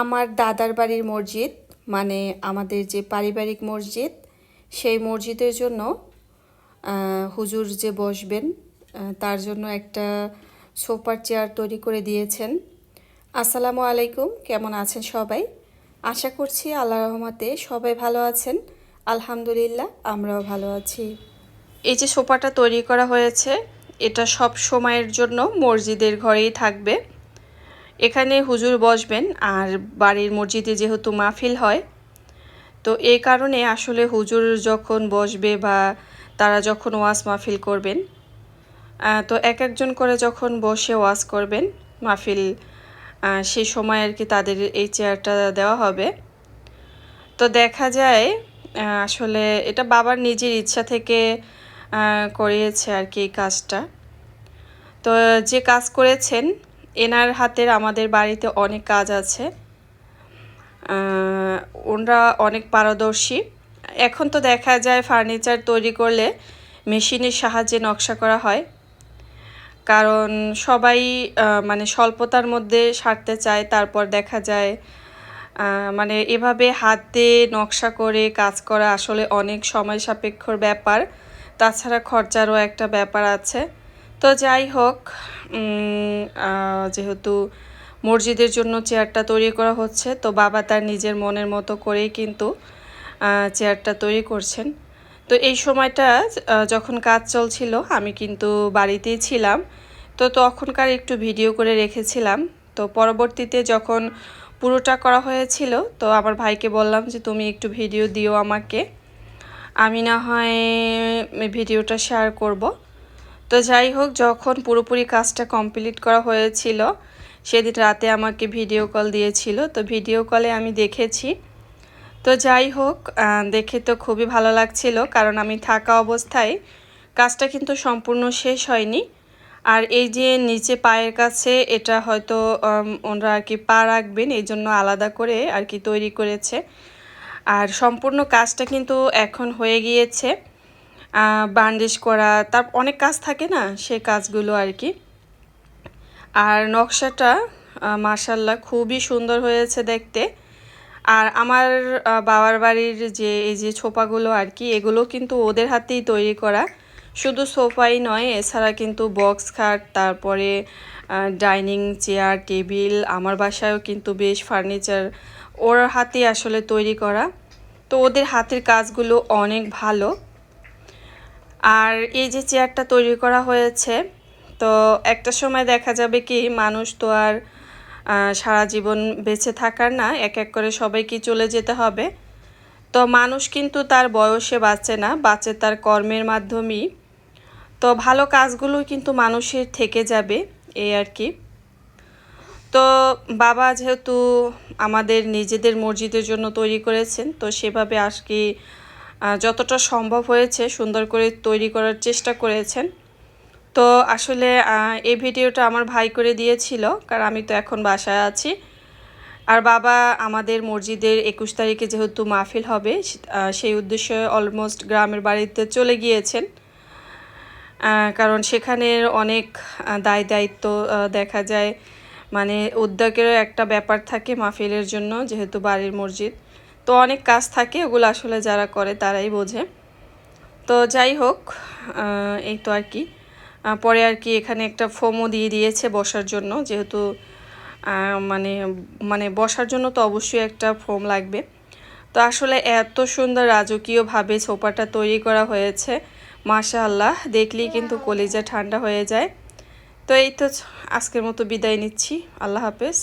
আমার দাদার বাড়ির মসজিদ মানে আমাদের যে পারিবারিক মসজিদ, সেই মসজিদের জন্য হুজুর যে বসবেন তার জন্য একটা সোফার চেয়ার তৈরি করে দিয়েছেন। আসসালামু আলাইকুম, কেমন আছেন সবাই? আশা করছি আল্লাহ রহমাতে সবাই ভালো আছেন। আলহামদুলিল্লাহ, আমরাও ভালো আছি। এই যে সোফাটা তৈরি করা হয়েছে, এটা সব সময়ের জন্য মসজিদের ঘরেই থাকবে। এখানে হুজুর বসবেন আর বাড়ির মসজিদে যেহেতু মাহফিল হয়, তো এই কারণে আসলে হুজুর যখন বসবে বা তারা যখন ওয়াজ মাহফিল করবেন তো এক একজন করে যখন বসে ওয়াজ করবেন মাহফিল সেই সময় আর কি তাদের এই চেয়ারটা দেওয়া হবে। তো দেখা যায় আসলে এটা বাবার নিজের ইচ্ছা থেকে করিয়েছে আর কি এই কাজটা। তো যে কাজ করেছেন এনার হাতের আমাদের বাড়িতে অনেক কাজ আছে। ওনারা অনেক পারদর্শী। এখন তো দেখা যায় ফার্নিচার তৈরি করলে মেশিনের সাহায্যে নকশা করা হয়। কারণ সবাই মানে স্বল্পতার মধ্যে সারতে চায়, তারপর দেখা যায় মানে এভাবে হাতে নকশা করে কাজ করা আসলে অনেক সময় সাপেক্ষর ব্যাপার। তাছাড়া খরচারও একটা ব্যাপার আছে। তো যাই হোক যেহেতু মসজিদের জন্য চেয়ারটা তৈরি করা হচ্ছে, তো বাবা তার নিজের মনের মতো করেই কিন্তু চেয়ারটা তৈরি করছেন। তো এই সময়টা যখন কাজ চলছিল, আমি কিন্তু বাড়িতেই ছিলাম। তো তখনকার একটু ভিডিও করে রেখেছিলাম। তো পরবর্তীতে যখন পুরোটা করা হয়েছিল, তো আমার ভাইকে বললাম যে, তুমি একটু ভিডিও দিও আমাকে। আমি না হয় ভিডিওটা শেয়ার করব। তো যাই হোক, যখন পুরোপুরি কাজটা কমপ্লিট করা হয়েছিল, সেদিন রাতে আমাকে ভিডিও কল দিয়েছিল। তো ভিডিও কলে আমি দেখেছি। তো যাই হোক দেখে তো খুবই ভালো লাগছিল, কারণ আমি থাকা অবস্থায় কাজটা কিন্তু সম্পূর্ণ শেষ হয়নি। আর এই যে নিচে পায়ের কাছে, এটা হয়তো ওনারা আর কি পা রাখবেন, এই জন্য আলাদা করে আর কি তৈরি করেছে। আর সম্পূর্ণ কাজটা কিন্তু এখন হয়ে গিয়েছে। বান্ডিশ করা, তার অনেক কাজ থাকে না, সেই কাজগুলো আর কি। আর নকশাটা মার্শাল্লাহ খুবই সুন্দর হয়েছে দেখতে। আর আমার বাবার বাড়ির যে, এই যে ছোপাগুলো আর কি, এগুলো কিন্তু ওদের হাতেই তৈরি করা। শুধু সোফাই নয়, এছাড়া কিন্তু বক্স খাট, তারপরে ডাইনিং চেয়ার, টেবিল, আমার বাসায়ও কিন্তু বেশ ফার্নিচার ওর হাতে আসলে তৈরি করা। তো ওদের হাতের কাজগুলো অনেক ভালো। আর এই যে চেয়ারটা তৈরি করা হয়েছে, তো একটা সময় দেখা যাবে কি মানুষ তো আর সারা জীবন বেঁচে থাকার না, এক এক করে সবাইকে চলে যেতে হবে। তো মানুষ কিন্তু তার বয়সে বাঁচে না, বাঁচে তার কর্মের মাধ্যমেই। তো ভালো কাজগুলো কিন্তু মানুষের থেকে যাবে, এই আর কি। তো বাবা যেহেতু আমাদের নিজেদের মসজিদের জন্য তৈরি করেছেন, তো সেভাবে আজকে যতটা সম্ভব হয়েছে সুন্দর করে তৈরি করার চেষ্টা করেছেন। তো আসলে এই ভিডিওটা আমার ভাই করে দিয়েছিল, কারণ আমি তো এখন বাসায় আছি। আর বাবা আমাদের মসজিদের একুশ তারিখে যেহেতু মাহফিল হবে সেই উদ্দেশ্যে অলমোস্ট গ্রামের বাড়িতে চলে গিয়েছেন। কারণ সেখানের অনেক দায় দায়িত্ব দেখা যায়। মানে উদ্যোগেরও একটা ব্যাপার থাকে মাহফিলের জন্য, যেহেতু বাড়ির মসজিদ। তো অনেক কাজ থাকে ওগুলো আসলে যারা করে তারাই বোঝে। তো যাই হোক এই তো আর কি। পরে আর কি এখানে একটা ফোমও দিয়ে দিয়েছে বসার জন্য যেহেতু মানে মানে বসার জন্য তো অবশ্যই একটা ফোম লাগবে। তো আসলে এত সুন্দর রাজকীয়ভাবে ছোপাটা তৈরি করা হয়েছে মাশাআল্লাহ দেখলেই কিন্তু কলিজা ঠান্ডা হয়ে যায়। তো এই তো আজকের মতো বিদায় নিচ্ছি আল্লাহ হাফেজ।